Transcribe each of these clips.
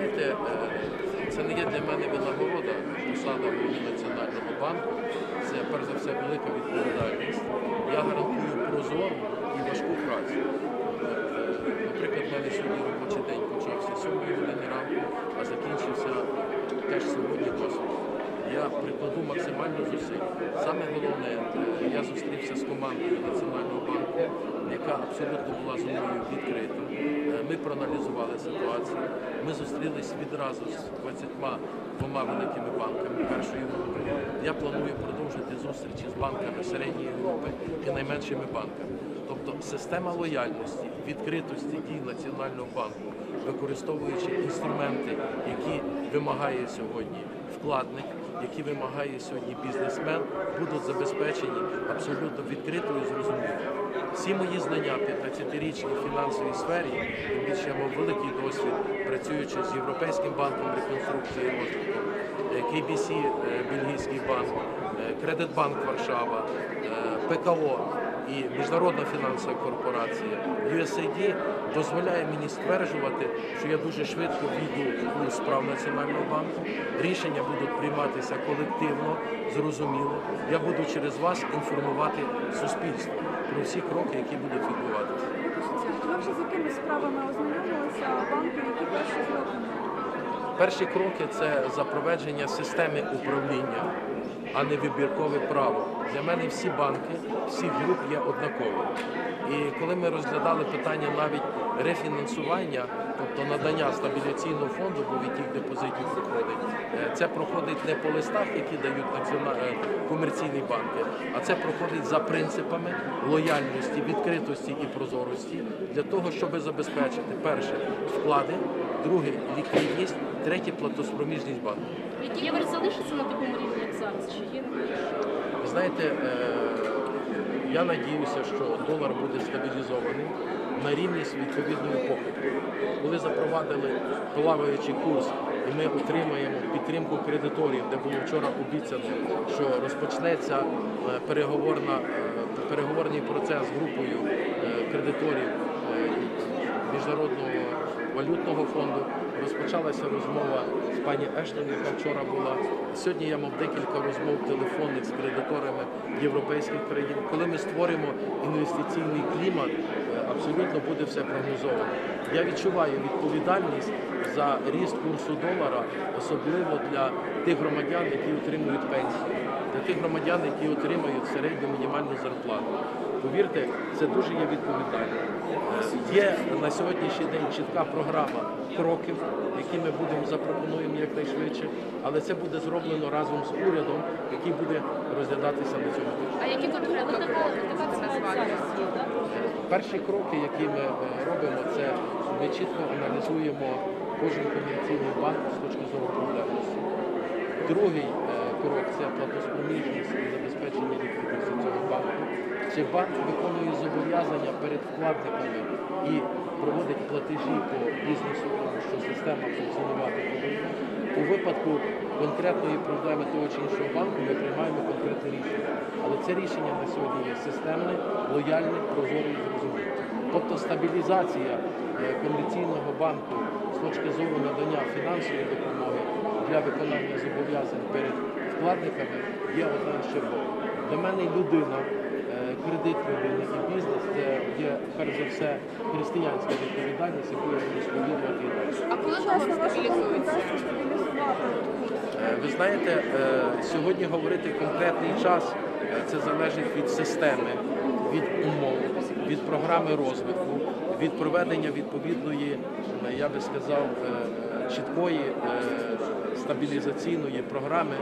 знаєте, е, це не є для мене винагорода, посада голови Національного банку. Це перш за все велика відповідальність. Я гарантую прозору і важку працю. Е, Наприклад, в мене сьогодні робочий день почався з 7 години ранку, а закінчився теж сьогодні досить. Я прикладу максимально зусиль. Саме головне, е, я зустрівся з командою Національного яка абсолютно була зі мною відкрита. Е, Ми проаналізували ситуацію. Ми зустрілись відразу з 22 великими банками першої групи. Я планую продовжити зустрічі з банками середньої групи і найменшими банками. Тобто система лояльності, відкритості дій Національного банку, використовуючи інструменти, які вимагає сьогодні вкладник, які вимагає сьогодні бізнесмен, будуть забезпечені абсолютно відкрито і зрозуміло. Всі мої знання 15-річні в фінансовій сфері, тим більше я мав великий досвід, працюючи з Європейським банком реконструкції і розвитку, е, KBC, е, Бельгійський банк, е, Кредитбанк Варшава, е, ПКО і Міжнародна фінансова корпорація USAID дозволяє мені стверджувати, що я дуже швидко війду у справ Національного банку. Рішення будуть прийматися колективно, зрозуміло. Я буду через вас інформувати суспільство про всі кроки, які будуть відбуватися. Ви вже з якими справами ознайомилися банки, які перші зроблені? Перші кроки це запровадження системи управління, а не вибіркове право. Для мене всі банки, всі груп є однакові. І коли ми розглядали питання навіть рефінансування, тобто надання стабіляційного фонду, бо від тих депозитів проходить, е, це проходить не по листах, які дають е, комерційні банки, а це проходить за принципами лояльності, відкритості і прозорості для того, щоб забезпечити перше вклади, друге ліквідність, третє платоспроможність банку. Які залишиться на такому рівні, як зараз? Чи є? Ви знаєте, е, я надіюся, що долар буде стабілізований на рівні з відповідною. Коли запровадили плаваючий курс, і ми отримаємо підтримку кредиторів, де було вчора обіцяно, що розпочнеться е, переговорна, е, переговорний процес з групою кредиторів міжнародного валютного фонду. Розпочалася розмова з пані Ештон, яка вчора була. Сьогодні я мав декілька розмов телефонних з кредиторами європейських країн. Коли ми створимо інвестиційний клімат, е, абсолютно буде все прогнозовано. Я відчуваю відповідальність за ріст курсу долара, особливо для тих громадян, які отримують пенсію, для тих громадян, які отримують середню мінімальну зарплату. Повірте, це дуже є відповідально. Є на сьогоднішній день чітка програма кроків, які ми будемо запропонуємо якнайшвидше, але це буде зроблено разом з урядом, який буде розглядатися на цьому тижні. А які конкретно назвати? Перші кроки, які ми е, робимо, це ми чітко аналізуємо кожен комерційний банк з точки зору проблемності. Другий е, крок це платоспроможність і забезпечення ліквідності цього банку. Чи банк виконує зобов'язання перед вкладниками і проводить платежі по бізнесу, що система функціонувати повинна. У випадку конкретної проблеми того чи іншого банку ми приймаємо конкретне рішення. Але це рішення на сьогодні є системне, лояльне, прозоре і зрозуміле. Тобто стабілізація е, комерційного банку з точки зору надання фінансової допомоги для виконання зобов'язань перед вкладниками є з червоних. Для мене людина, кредит людини і бізнес це є перш за все християнська відповідальність, яку я буду сповідувати. А коли Час долар на стабілізується? стабілізувати? Е, Ви знаєте, е, сьогодні говорити конкретний час е, це залежить від системи, від умов, від програми розвитку, від проведення відповідної, е, я би сказав, чіткої стабілізаційної програми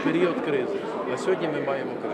в період кризи. На сьогодні ми маємо кризу.